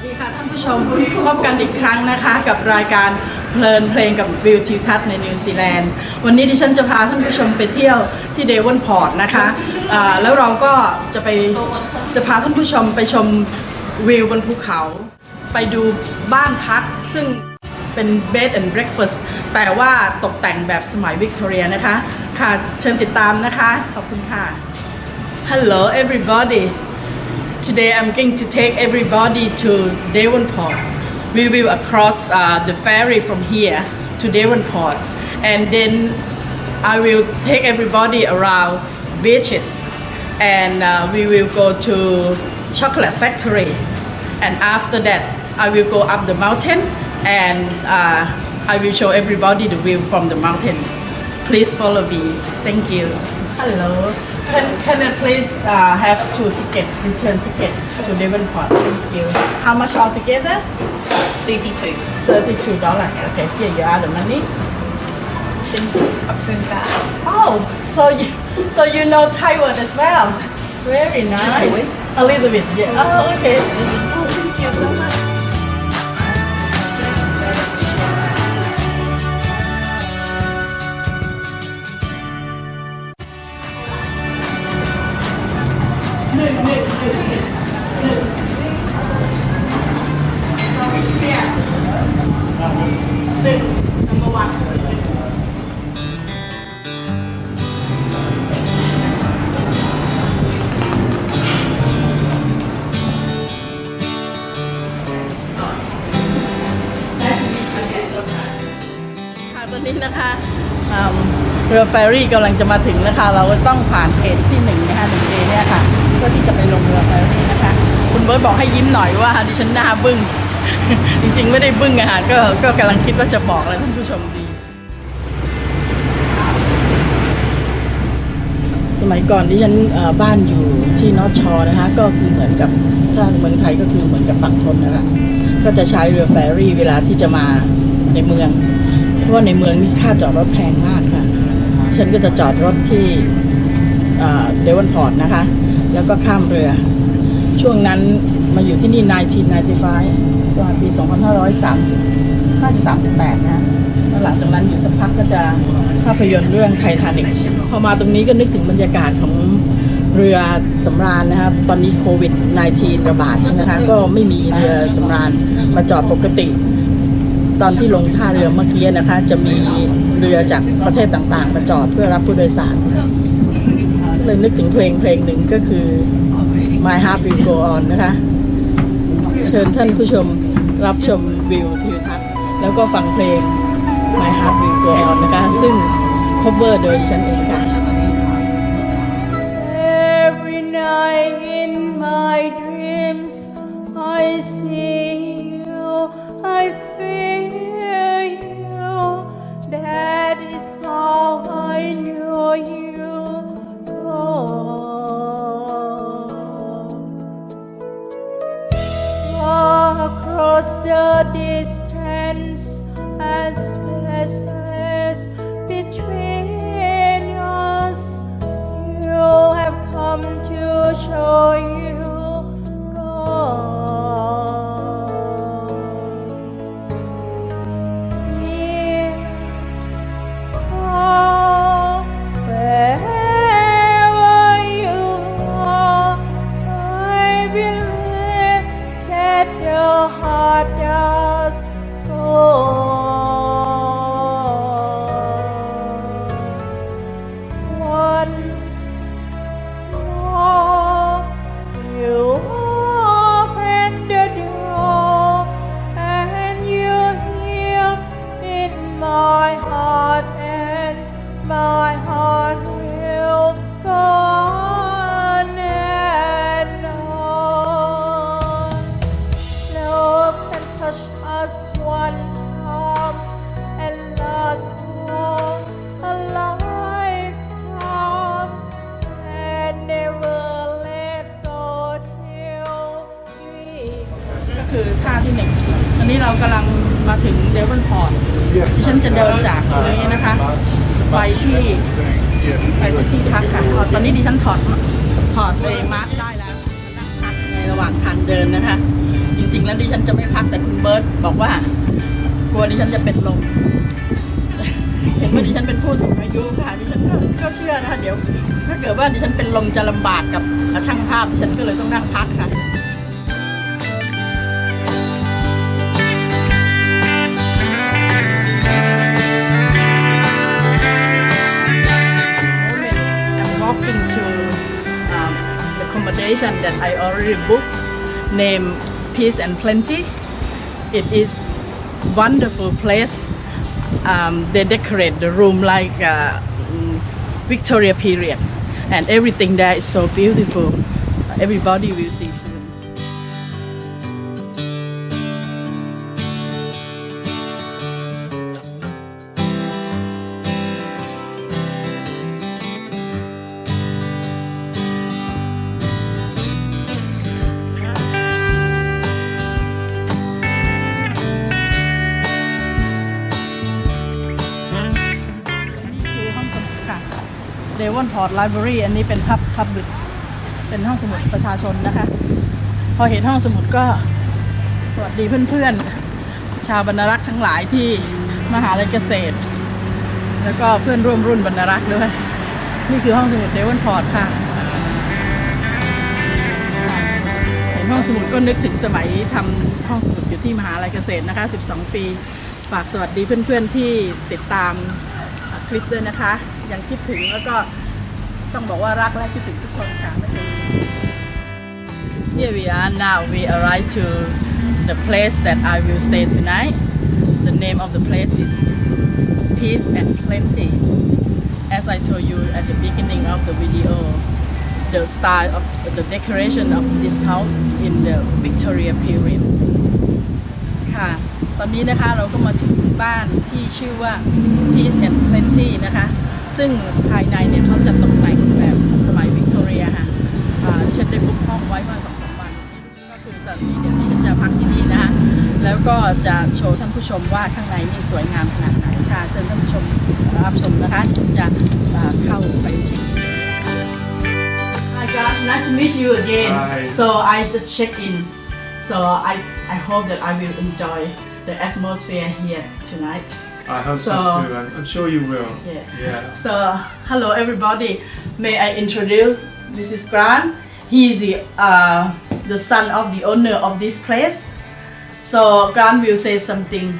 สดีค่ะท่านผู้ชมพบกันอีกครั้งนะคะ กับรายการเพลินเพลงกับวิวทิวทัศน์ในนิวซีแลนด์วันนี้ดิฉันจะพาท่านผู้ชมไปเที่ยวที่เดวอนพอร์ตนะคะอ่าแล้วเราก็จะไปจะพาท่านผู้ชมไปชมวิวบนภูเขา ไปดูบ้านพักซึ่งเป็น bed and breakfast แต่ว่าตกแต่งแบบสมัยวิกตอเรียนะคะ ค่ะเชิญติดตามนะคะ ขอบคุณค่ะ Hello everybody Today I'm going to take everybody to Devonport. We will across uh, the ferry from here to Devonport, and then I will take everybody around beaches, and uh, we will go to chocolate factory, and after that I will go up the mountain, and uh, I will show everybody the view from the mountain. Please follow me. Thank you. Hello. Can, can I please uh, have two tickets, return ticket to Devonport? Thank you. How much altogether? 32 Thirty-two dollars. Okay, here you are the money. Thank you. ขอบคุณค่ะ Oh, so you so you know Thai word as well. Very nice. A little bit, yeah. Oh, okay. ตอนนี้นะคะเรือเฟอร์รี่กำลังจะมาถึงนะคะ เราก็ต้องผ่านเขตที่หนึ่งนะคะหนึ่งเเนี่ยค่ะเพื่อที่จะไปลงเรือเฟอร์รี่นะคะ คุณเบิร์ตบอกให้ยิ้มหน่อยว่าดิฉันหน้าบึ้ง จริงๆ ไม่ได้บึ้งอะค่ะก็ก็กำลังคิดว่าจะบอกอะไรท่านผู้ชมดี สมัยก่อนที่ฉันบ้านอยู่ที่นอชอนะคะ ก็คือเหมือนกับถ้าเมืองไทยก็คือเหมือนกับฝั่งทนนะคะก็จะใช้เรือเฟอร์รี่เวลาที่จะมาในเมือง เพราะว่าในเมืองนี่ค่าจอดรถแพงมากค่ะ ฉันก็จะจอดรถที่เดวอนพอร์ตนะคะ แล้วก็ข้ามเรือ ช่วงนั้นมาอยู่ที่นี่1995ประมาณปี 2530น่าจะ38 นะแล้วหลังจากนั้นอยู่สักพักก็จะภาพยนตร์เรื่องไททานิกพอมาตรงนี้ก็นึกถึงบรรยากาศของเรือสำราญนะครับ ตอนนี้โควิด -19 ระบาดใช่ไหมคะ ก็ไม่มีเรือสำราญมาจอดปกติ ตอนที่ลงท่าเรือเมื่อกี้นะคะ จะมีเรือจากประเทศต่างๆ มาจอดเพื่อรับผู้โดยสาร เลยนึกถึงเพลงเพลงหนึ่งก็คือ My Heart Will Go On นะคะ เชิญท่านผู้ชมรับชมวิวทิวทัศน์แล้วก็ฟังเพลง My Heart Will Go On นะคะ ซึ่งคบเวอร์โดยดิฉันเองค่ะ ท่าที่หนึ่งตอนนี้เรากำลังมาถึงเดวอนพอร์ตดิฉันจะเดินจากตรงนี้นะคะ ไปที่ไปที่พักค่ะตอนนี้ดิฉันถอดถอดเอมาร์กได้แล้วนั่งพักในระหว่างทางเดินนะคะ จริงๆ แล้วดิฉันจะไม่พักแต่คุณเบิร์ตบอกว่ากลัวดิฉันจะเป็นลมเห็นว่าดิฉันเป็นผู้สูงอายุค่ะดิฉันก็เชื่อนะคะเดี๋ยว ถ้าเกิดว่าดิฉันเป็นลมจะลำบากกับช่างภาพดิฉันก็เลยต้องนั่งพักค่ะ I already booked, named Peace and Plenty. It is wonderful place. Um, they decorate the room like uh, mm, Victoria period, and everything there is so beautiful. Everybody will see soon. อนพอร์ตไลบรารีอันนี้เป็นพับพับบิเป็นห้องสมุดประชาชนนะคะ พอเห็นห้องสมุดก็สวัสดีเพื่อนๆ ชาวบรรณรักษ์ทั้งหลายที่มหาลัยเกษตร แล้วก็เพื่อนร่วมรุ่นบรรณรักษ์ด้วย นี่คือห้องสมุดเดวอนพอร์ตค่ะ เห็นห้องสมุดก็นึกถึงสมัยทำห้องสมุดอยู่ที่มหาลัยเกษตรนะคะ 12 ปีฝากสวัสดีเพื่อนๆที่ติดตามคลิปด้วยนะคะ ยังคิดถึงแล้วก็ ต้องบอกว่ารักและคิดถึงทุกคนค่ะไม่เคย Here we are now we arrive to the place that I will stay tonight the name of the place is Peace and Plenty as I told you at the beginning of the video the style of the decoration of this house in the Victoria period ค่ะ ตอนนี้นะคะเราก็มาถึงบ้านที่ชื่อว่า Peace and Plenty นะคะ ซึ่งภายในเนี่ยเขาจะ จะโชว์ท่านผู้ชมว่าข้างในนี่สวยงามขนาดไหนค่ะเชิญท่านผู้ชมรับชมนะคะดิฉันจะอ่าเข้าไปเช็ค Hi God, nice to meet you again. Hi. So I just check in. So I I hope that I will enjoy the atmosphere here tonight. I hope so, So- too. I'm, I'm sure you will. Yeah. Yeah. So hello everybody. May I introduce? This is Grant. He is the uh, the son of the owner of this place. So Grant will say something.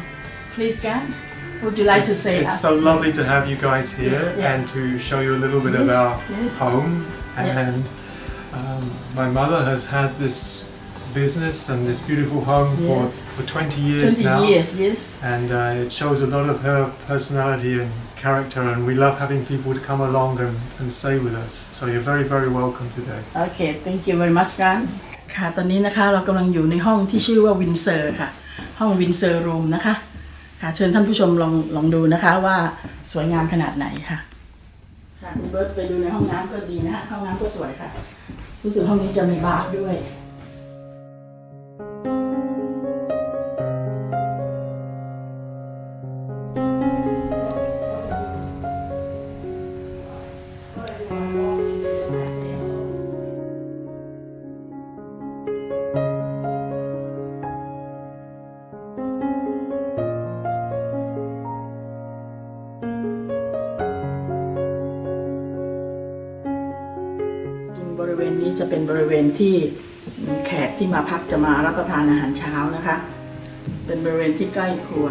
Please, Grant, would you like it's, to say? It's so lovely to have you guys here yeah. and to show you a little bit of mm-hmm. our yes. home. And yes. um, my mother has had this business and this beautiful home yes. for, for 20 years 20 now. Years, yes. And uh, it shows a lot of her personality and character, and we love having people to come along and, and stay with us. So you're very, very welcome today. Okay, thank you very much, Grant. ค่ะตอนนี้นะคะเรากำลังอยู่ในห้องที่ชื่อว่าวินเซอร์ค่ะ ห้องวินเซอร์รูมนะคะค่ะเชิญท่านผู้ชมลองลองดูนะคะว่าสวยงามขนาดไหนค่ะค่ะคุณเบิร์ตไปดูในห้องน้ำก็ดีนะฮะห้องน้ำก็สวยค่ะ รู้สึกห้องนี้จะมีบาร์ด้วย เป็นบริเวณที่แขกที่มาพักจะมารับประทานอาหารเช้านะคะ เป็นบริเวณที่ใกล้ครัว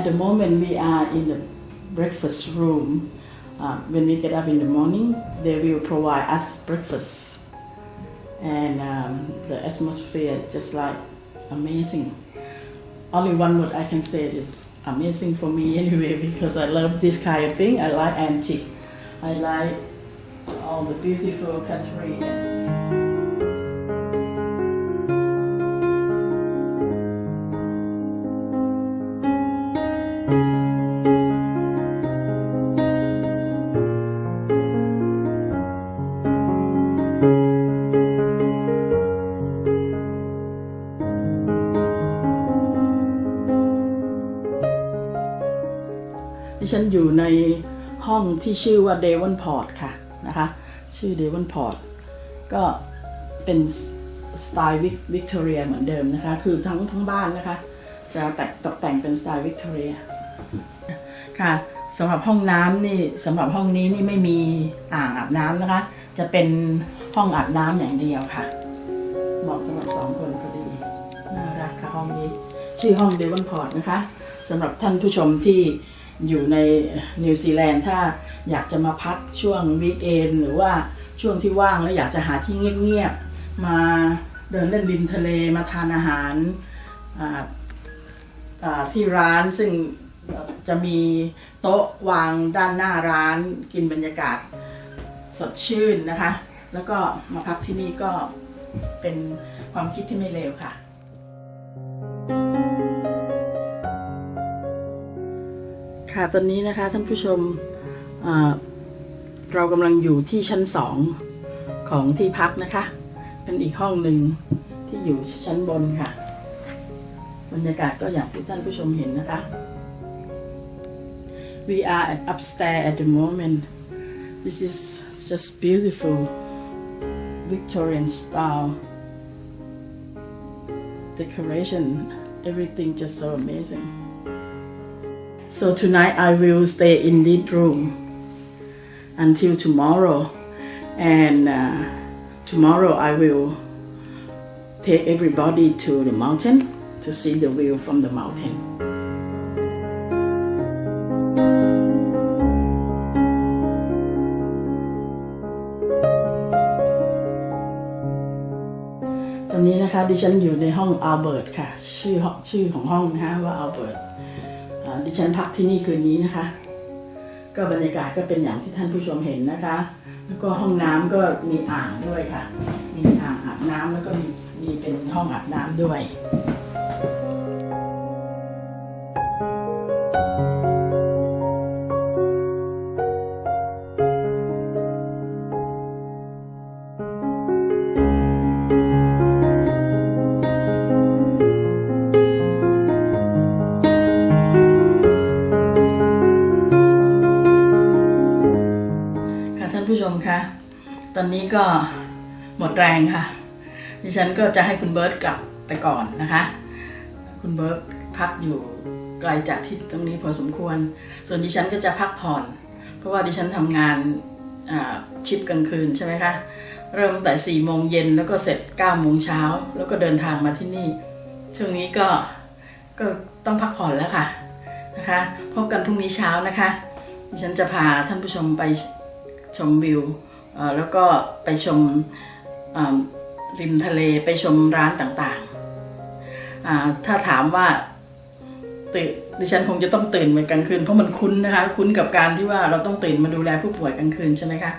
At the moment, we are in the breakfast room. Uh, when we get up in the morning, they will provide us breakfast, and um, the atmosphere is just like amazing. Only one word I can say is amazing for me anyway because I love this kind of thing. I like antique. I like all the beautiful country. ดิฉันอยู่ในห้องที่ชื่อว่าเดวอนพอร์ตค่ะนะคะ ชื่อเดวอนพอร์ตก็เป็นสไตล์วิกตอเรียเหมือนเดิมนะคะ คือทั้งทั้งบ้านนะคะ จะแต่งตกแต่งเป็นสไตล์วิกตอเรียค่ะสำหรับห้องน้ำนี่สำหรับห้องนี้นี่ไม่มีอ่างอาบน้ำนะคะ จะเป็นห้องอาบน้ำอย่างเดียวค่ะ เหมาะสำหรับสองคนพอดีน่ารักค่ะห้องนี้ ชื่อห้องเดวอนพอร์ตนะคะสำหรับท่านผู้ชมที่ อยู่ในนิวซีแลนด์ถ้าอยากจะมาพักช่วงวีคเอนหรือว่าช่วงที่ว่างแล้วอยากจะหาที่เงียบๆมาเดินเล่นริมทะเลมาทานอาหารที่ร้านซึ่งจะมีโต๊ะวางด้านหน้าร้านกินบรรยากาศสดชื่นนะคะ แล้วก็มาพักที่นี่ก็เป็นความคิดที่ไม่เลวค่ะ ค่ะตอนนี้นะคะท่านผู้ชมเรากำลังอยู่ที่ชั้นสองของที่พักนะคะ เป็นอีกห้องหนึ่งที่อยู่ชั้นบนค่ะ บรรยากาศก็อย่างที่ท่านผู้ชมเห็นนะคะ We are at upstairs at the moment. This is just beautiful Victorian style decoration. Everything just so amazing. So tonight I will stay in this room until tomorrow, and uh, tomorrow I will take everybody to the mountain to see the view from the mountain. ตอนนี้นะคะดิฉันอยู่ในห้องอัลเบิร์ตค่ะ ชื่อห้องชื่อของห้องนะคะว่าอัลเบิร์ต อ่า ดิฉันพักที่นี่คืนนี้นะคะ ก็บรรยากาศก็เป็นอย่างที่ท่านผู้ชมเห็นนะคะ แล้วก็ห้องน้ำก็มีอ่างด้วยค่ะ มีอ่างอาบน้ำแล้วก็มีมีเป็นห้องอาบน้ำด้วย อนนี้ก็หมดแรงค่ะ ดิฉันก็จะให้คุณเบิร์ตกลับไปก่อนนะคะ คุณเบิร์ตพักอยู่ไกลจากที่ตรงนี้พอสมควร ส่วนดิฉันก็จะพักผ่อน เพราะว่าดิฉันทำงานชิปกลางคืนใช่ไหมคะ เริ่มตั้งแต่4ี่โมงเย็นแล้วก็เสร็จ9ก้าโมงเช้าแล้วก็เดินทางมาที่นี่ ช่วงนี้ก็ก็ต้องพักผ่อนแล้วค่ะนะคะ พบกันพรุ่งนี้เช้านะคะ ดิฉันจะพาท่านผู้ชมไปชมวิว แล้วก็ไปชมริมทะเลไปชมร้านต่างๆ ถ้าถามว่าตื่นดิฉันคงจะต้องตื่นมากลางคืน เพราะมันคุ้นนะคะ คุ้นกับการที่ว่าเราต้องตื่นมาดูแลผู้ป่วยกลางคืนใช่ไหมคะ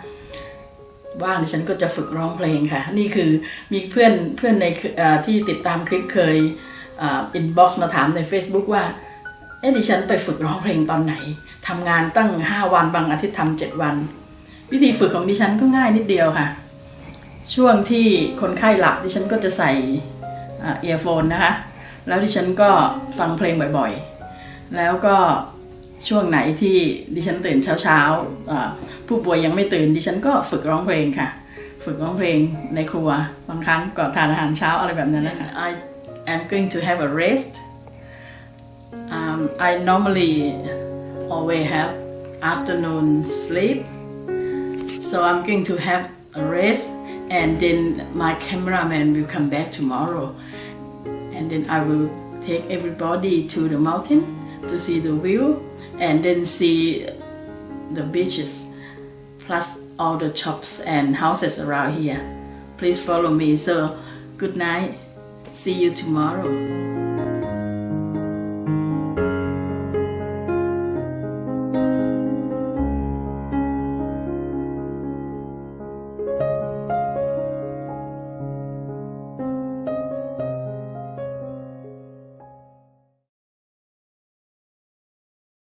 ว่างดิฉันก็จะฝึกร้องเพลงค่ะ นี่คือมีเพื่อนเพื่อนในที่ติดตามคลิปเคยอินบ็อกซ์มาถามใน Facebook ว่าเอ๊ะดิฉันไปฝึกร้องเพลงตอนไหนทำงานตั้ง 5 วันบางอาทิตย์ทำเจ็ดวัน วิธีฝึกของดิฉันก็ง่ายนิดเดียวค่ะ ช่วงที่คนไข้หลับดิฉันก็จะใส่เอียร์โฟนนะคะ แล้วดิฉันก็ฟังเพลงบ่อยๆ แล้วก็ช่วงไหนที่ดิฉันตื่นเช้าๆผู้ป่วยยังไม่ตื่นดิฉันก็ฝึกร้องเพลงค่ะ ฝึกร้องเพลงในครัวบางครั้งก่อนทานอาหารเช้าอะไรแบบนั้นนะคะ I am going to have a rest um, I normally always have afternoon sleep so I'm going to have a rest and then my cameraman will come back tomorrow. And then I will take everybody to the mountain to see the view and then see the beaches plus all the shops and houses around here. Please follow me. So good night. See you tomorrow